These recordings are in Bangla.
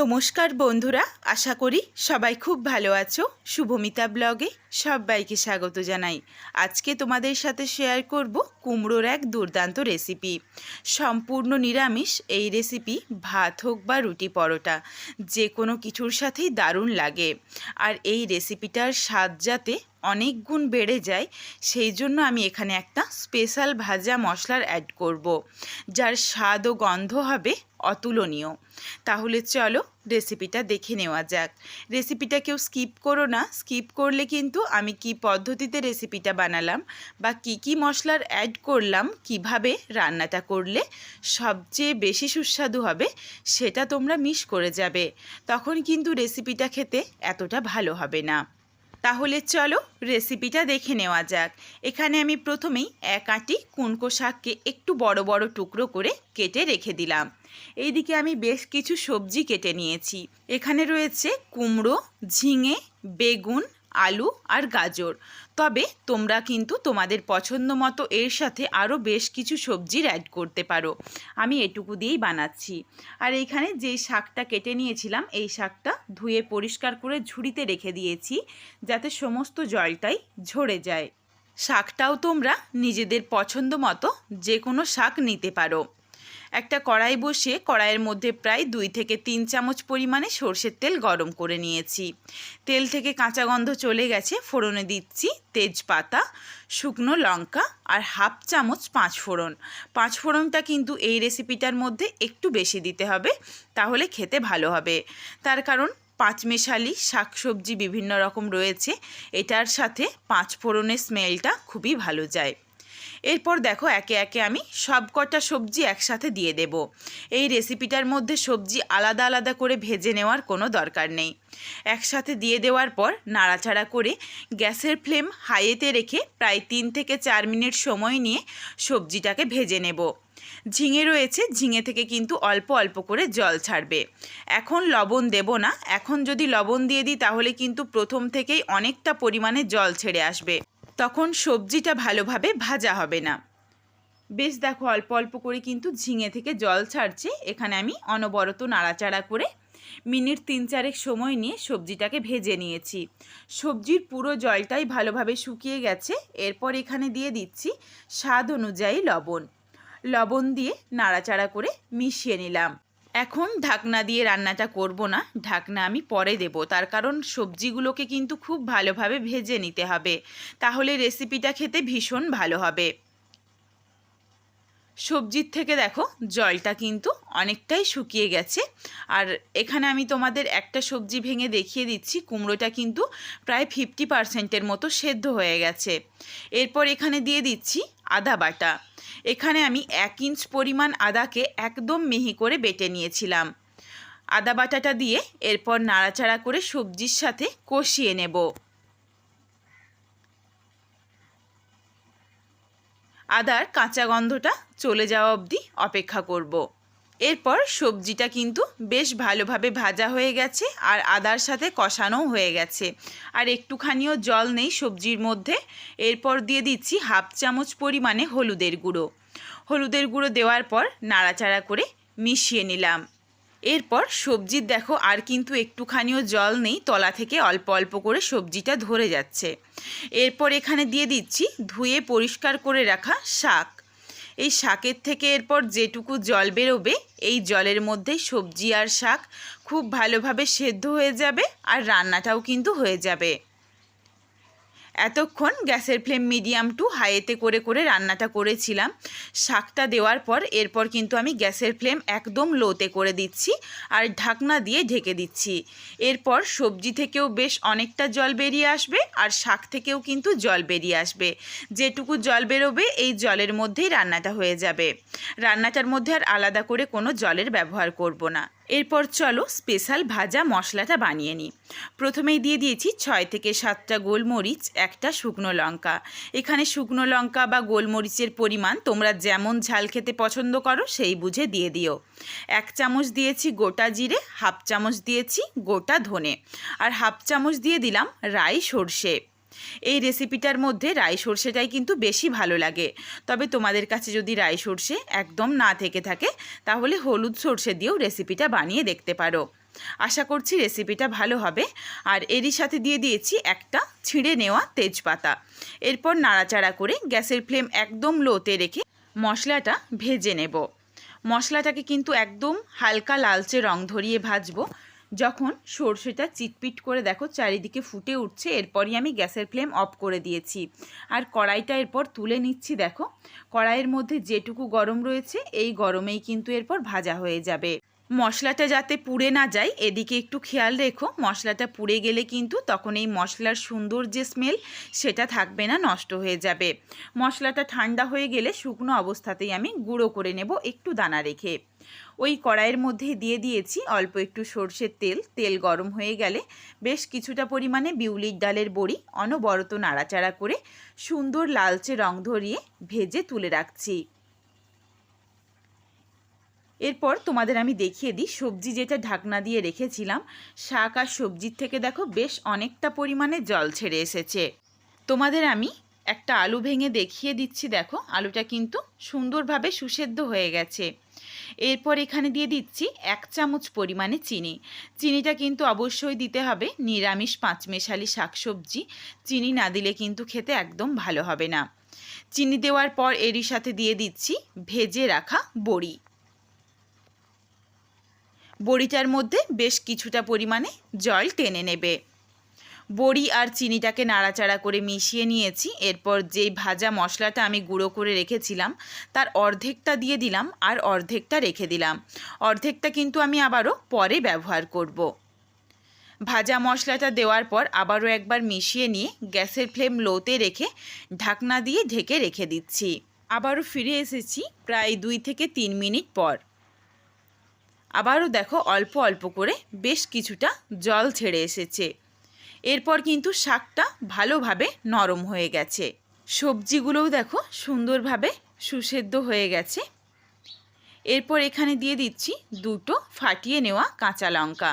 নমস্কার বন্ধুরা, আশা করি সবাই খুব ভালো আছো। শুভমিতা ব্লগে সবাইকে স্বাগত জানাই। আজকে তোমাদের সাথে শেয়ার করব কুমড়োর এক দুর্দান্ত রেসিপি সম্পূর্ণ নিরামিষ এই রেসিপি ভাত হোক বা রুটি পরোটা যে কোনো কিছুর সাথেই দারুণ লাগে। আর এই রেসিপিটার স্বাদ যাতে অনেক গুণ বেড়ে যায়, সেই জন্য আমি এখানে একটা স্পেশাল ভাজা মশলার অ্যাড করব, যার স্বাদ ও গন্ধ হবে অতুলনীয়। তাহলে চলো রেসিপিটা দেখে নেওয়া যাক। রেসিপিটা কেউ স্কিপ করো না স্কিপ করলে কিন্তু আমি কি পদ্ধতিতে রেসিপিটা বানালাম বা কি কি মশলার অ্যাড করলাম, কীভাবে রান্নাটা করলে সবচেয়ে বেশি সুস্বাদু হবে সেটা তোমরা মিস করে যাবে। তখন কিন্তু রেসিপিটা খেতে এতটা ভালো হবে না। তাহলে চলো রেসিপিটা দেখে নেওয়া যাক। এখানে আমি প্রথমেই এক আঁটি কুনকো শাককে একটু বড় বড় টুকরো করে কেটে রেখে দিলাম। এইদিকে আমি বেশ কিছু সবজি কেটে নিয়েছি। এখানে রয়েছে কুমড়ো, ঝিঙে, বেগুন আলু আর গাজর। তবে তোমরা কিন্তু তোমাদের পছন্দ মতো এর সাথে আরও বেশ কিছু সবজির অ্যাড করতে পারো। আমি এটুকু দিয়েই বানাচ্ছি। আর এইখানে যেই শাকটা কেটে নিয়েছিলাম, এই শাকটা ধুয়ে পরিষ্কার করে ঝুড়িতে রেখে দিয়েছি, যাতে সমস্ত জলটাই ঝরে যায়। শাকটাও তোমরা নিজেদের পছন্দ মতো যে কোনো শাক নিতে পারো। একটা কড়াই বসিয়ে কড়াইয়ের মধ্যে প্রায় দুই থেকে তিন চামচ পরিমাণে সর্ষের তেল গরম করে নিয়েছি। তেল থেকে কাঁচা গন্ধ চলে গেছে, ফোড়নে দিচ্ছি তেজপাতা, শুকনো লঙ্কা আর হাফ চামচ পাঁচ ফোড়ন। পাঁচ ফোড়নটা কিন্তু এই রেসিপিটার মধ্যে একটু বেশি দিতে হবে, তাহলে খেতে ভালো হবে। তার কারণ পাঁচমেশালি শাকসবজি বিভিন্ন রকম রয়েছে, এটার সাথে পাঁচ ফোড়নের স্মেলটা খুবই ভালো যায়। এরপর দেখো একে একে আমি সব কটা সবজি একসাথে দিয়ে দেব। এই রেসিপিটার মধ্যে সবজি আলাদা আলাদা করে ভেজে নেওয়ার কোনো দরকার নেই। একসাথে দিয়ে দেওয়ার পর নাড়াচাড়া করে গ্যাসের ফ্লেম হাইয়েতে রেখে প্রায় তিন থেকে চার মিনিট সময় নিয়ে সবজিটাকে ভেজে নেব। ঝিঙে রয়েছে, ঝিঙে থেকে কিন্তু অল্প অল্প করে জল ছাড়বে। এখন লবণ দেব না। এখন যদি লবণ দিয়ে দিই তাহলে কিন্তু প্রথম থেকেই অনেকটা পরিমাণে জল ছেড়ে আসবে। তখন সবজিটা ভালোভাবে ভাজা হবে না। বেশ দেখো অল্প অল্প করে কিন্তু ঝিঙে থেকে জল ছাড়ছে। এখানে আমি অনবরত নাড়াচাড়া করে মিনিট তিন চারেক সময় নিয়ে সবজিটাকে ভেজে নিয়েছি। সবজির পুরো জলটাই ভালোভাবে শুকিয়ে গেছে। এরপর এখানে দিয়ে দিচ্ছি স্বাদ অনুযায়ী লবণ। লবণ দিয়ে নাড়াচাড়া করে মিশিয়ে নিলাম। এখন ঢাকনা দিয়ে রান্নাটা করব না, ঢাকনা আমি পরে দেব। তার কারণ সবজিগুলোকে কিন্তু খুব ভালোভাবে ভেজে নিতে হবে। তাহলে রেসিপিটা খেতে ভীষণ ভালো হবে। সবজির থেকে দেখো জলটা কিন্তু অনেকটাই শুকিয়ে গেছে। আর এখানে আমি তোমাদের একটা সবজি ভেঙে দেখিয়ে দিচ্ছি, কুমড়োটা কিন্তু প্রায় ফিফটি পারসেন্টের মতো সেদ্ধ হয়ে গেছে। এরপর এখানে দিয়ে দিচ্ছি আদা বাটা। এখানে আমি এক ইঞ্চ পরিমাণ আদাকে একদম মিহি করে বেটে নিয়েছিলাম। আদা বাটাটা দিয়ে এরপর নাড়াচাড়া করে সবজির সাথে কষিয়ে নেব। আদার কাঁচা গন্ধটা চলে যাওয়া অবধি অপেক্ষা করব। এরপর সবজিটা কিন্তু বেশ ভালোভাবে ভাজা হয়ে গেছে আর আদার সাথে কষানো হয়ে গেছে। আর একটুখানিও জল নেই সবজির মধ্যে। এরপর দিয়ে দিচ্ছি হাফ চামচ পরিমাণে হলুদের গুঁড়ো। হলুদের গুঁড়ো দেওয়ার পর নাড়াচাড়া করে মিশিয়ে নিলাম। এরপর সবজির দেখো, আর কিন্তু একটুখানিও জল নেই, তলা থেকে অল্প অল্প করে সবজিটা ধরে যাচ্ছে। এরপর এখানে দিয়ে দিচ্ছি ধুয়ে পরিষ্কার করে রাখা শাক। এই শাকের থেকে এরপর যেটুকু জল বেরোবে, এই জলের মধ্যে সবজি আর শাক খুব ভালোভাবে সেদ্ধ হয়ে যাবে, আর রান্নাটাও কিন্তু হয়ে যাবে। এতক্ষণ গ্যাসের ফ্লেম মিডিয়াম টু হাইতে করে করে রান্নাটা করেছিলাম। শাকটা দেওয়ার পর এরপর কিন্তু আমি গ্যাসের ফ্লেম একদম লোতে করে দিচ্ছি আর ঢাকনা দিয়ে ঢেকে দিচ্ছি। এরপর সবজি থেকেও বেশ অনেকটা জল বেরিয়ে আসবে আর শাক থেকেও কিন্তু জল বেরিয়ে আসবে। যেটুকু জল বেরোবে এই জলের মধ্যেই রান্নাটা হয়ে যাবে। রান্নাটার মধ্যে আর আলাদা করে কোনো জলের ব্যবহার করব না। এরপর চলো স্পেশাল ভাজা মশলাটা বানিয়ে নিই। প্রথমেই দিয়ে দিয়েছি ছয় থেকে সাতটা গোলমরিচ, একটা শুকনো লঙ্কা। এখানে শুকনো লঙ্কা বা গোলমরিচের পরিমাণ তোমরা যেমন ঝাল খেতে পছন্দ করো সেই বুঝে দিয়ে দিও। এক চামচ দিয়েছি গোটা জিরে, হাফ চামচ দিয়েছি গোটা ধনে। আর হাফ চামচ দিয়ে দিলাম রাই সর্ষে। এই রেসিপিটার মধ্যে রাই সর্ষেটাই কিন্তু বেশি ভালো লাগে। তবে তোমাদের কাছে যদি রাই সর্ষে একদম না থেকে থাকে, তাহলে হলুদ সর্ষে দিয়েও রেসিপিটা বানিয়ে দেখতে পারো। আশা করছি রেসিপিটা ভালো হবে। আর এরই সাথে দিয়ে দিয়েছি একটা ছিঁড়ে নেওয়া তেজপাতা। এরপর নাড়াচাড়া করে গ্যাসের ফ্লেম একদম লোতে রেখে মশলাটা ভেজে নেব। মশলাটাকে কিন্তু একদম হালকা লালচে রং ধরিয়ে ভাজবো। যখন সর্ষেটা চিটপিট করে দেখো চারিদিকে ফুটে উঠছে, এরপরই আমি গ্যাসের ফ্লেম অফ করে দিয়েছি। আর কড়াইটা এরপর তুলে নিচ্ছি দেখো। কড়াইয়ের মধ্যে যেটুকু গরম রয়েছে, এই গরমেই কিন্তু এরপর ভাজা হয়ে যাবে। মশলাটা যাতে পুড়ে না যায়, এদিকে একটু খেয়াল রেখো, মশলাটা পুড়ে গেলে কিন্তু তখন এই মশলার সুন্দর যে স্মেল সেটা থাকবে না, নষ্ট হয়ে যাবে। মশলাটা ঠান্ডা হয়ে গেলে শুকনো অবস্থাতেই আমি গুঁড়ো করে নেব একটু দানা রেখে। ওই কড়াইয়ের মধ্যে দিয়ে দিয়েছি অল্প একটু সর্ষের তেল তেল গরম হয়ে গেলে বেশ কিছুটা পরিমাণে বিউলির ডালের বড়ি, অনবরত নাড়াচাড়া করে সুন্দর লালচে রং ধরিয়ে ভেজে তুলে রাখছি। এরপর তোমাদের আমি দেখিয়ে দিই। সবজি যেটা ঢাকনা দিয়ে রেখেছিলাম, শাক আর সবজির থেকে দেখো বেশ অনেকটা পরিমাণে জল ছেড়ে এসেছে। তোমাদের আমি একটা আলু ভেঙে দেখিয়ে দিচ্ছি দেখো, আলুটা কিন্তু সুন্দরভাবে সুসেদ্ধ হয়ে গেছে। এরপর এখানে দিয়ে দিচ্ছি এক চামচ পরিমাণে চিনি। চিনিটা কিন্তু অবশ্যই দিতে হবে, নিরামিষ পাঁচমেশালি শাকসবজি। চিনি না দিলে কিন্তু খেতে একদম ভালো হবে না। চিনি দেওয়ার পর এরই সাথে দিয়ে দিচ্ছি ভেজে রাখা বড়ি। বড়িটার মধ্যে বেশ কিছুটা পরিমাণে জল টেনে নেবে। বড়ি আর চিনিটাকে নাড়াচাড়া করে মিশিয়ে নিয়েছি। এরপর যেই ভাজা মশলাটা আমি গুঁড়ো করে রেখেছিলাম, তার অর্ধেকটা দিয়ে দিলাম আর অর্ধেকটা রেখে দিলাম। অর্ধেকটা কিন্তু আমি আবারও পরে ব্যবহার করব। ভাজা মশলাটা দেওয়ার পর আবারও একবার মিশিয়ে নিয়ে গ্যাসের ফ্লেম লোতে রেখে ঢাকনা দিয়ে ঢেকে রেখে দিচ্ছি। আবারও ফিরে এসেছি প্রায় দুই থেকে তিন মিনিট পর। আবারও দেখো অল্প অল্প করে বেশ কিছুটা জল ছেড়ে এসেছে। এরপর কিন্তু শাকটা ভালোভাবে নরম হয়ে গেছে। সবজিগুলোও দেখো সুন্দরভাবে সুসেদ্ধ হয়ে গেছে। এরপর এখানে দিয়ে দিচ্ছি দুটো ফাটিয়ে নেওয়া কাঁচা লঙ্কা।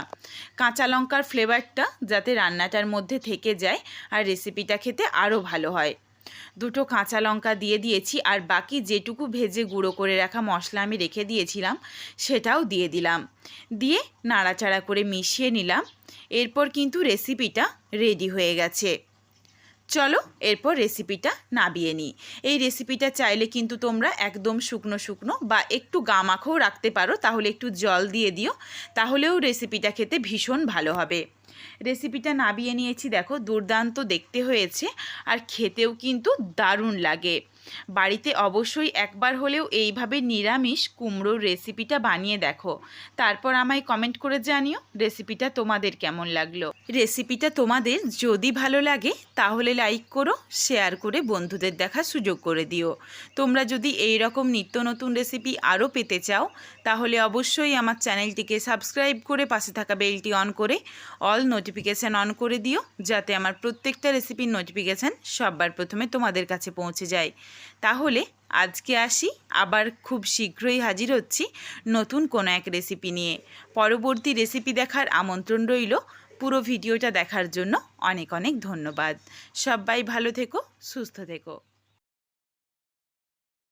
কাঁচা লঙ্কার ফ্লেভারটা যাতে রান্নাটার মধ্যে থেকে যায় আর রেসিপিটা খেতে আরও ভালো হয়। দুটো কাঁচা লঙ্কা দিয়ে দিয়েছি আর বাকি যেটুকু ভেজে গুঁড়ো করে রাখা মশলা আমি রেখে দিয়েছিলাম, সেটাও দিয়ে দিলাম। দিয়ে নাড়াচাড়া করে মিশিয়ে নিলাম। এরপর কিন্তু রেসিপিটা রেডি হয়ে গেছে। চলো এরপর রেসিপিটা নাবিয়ে নিই। এই রেসিপিটা চাইলে কিন্তু তোমরা একদম শুকনো শুকনো বা একটু গামাখও রাখতে পারো, তাহলে একটু জল দিয়ে দিও, তাহলেও রেসিপিটা খেতে ভীষণ ভালো হবে। রেসিপিটা নাবিয়ে নিয়েছি, দেখো, দুর্দান্ত দেখতে হয়েছে আর খেতেও কিন্তু দারুণ লাগে। বাড়িতে অবশ্যই একবার হলেও এইভাবে নিরামিষ কুমড়োর রেসিপিটা বানিয়ে দেখো। তারপর আমায় কমেন্ট করে জানিও রেসিপিটা তোমাদের কেমন লাগল। রেসিপিটা তোমাদের যদি ভালো লাগে, তাহলে লাইক করো শেয়ার করে বন্ধুদের দেখার সুযোগ করে দিও। তোমরা যদি এই রকম নিত্য নতুন রেসিপি আরও পেতে চাও, তাহলে অবশ্যই আমার চ্যানেলটিকে সাবস্ক্রাইব করে পাশে থাকা বেলটি অন করে অল নোটিফিকেশান অন করে দিও, যাতে আমার প্রত্যেকটা রেসিপির নোটিফিকেশান সববার প্রথমে তোমাদের কাছে পৌঁছে যায়। তাহলে আজকে আসি, আবার খুব শীঘ্রই হাজির হচ্ছি নতুন কোনো এক রেসিপি নিয়ে। পরবর্তী রেসিপি দেখার আমন্ত্রণ রইল পুরো ভিডিওটা দেখার জন্য অনেক অনেক ধন্যবাদ। সবাই ভালো থেকো, সুস্থ থেকো।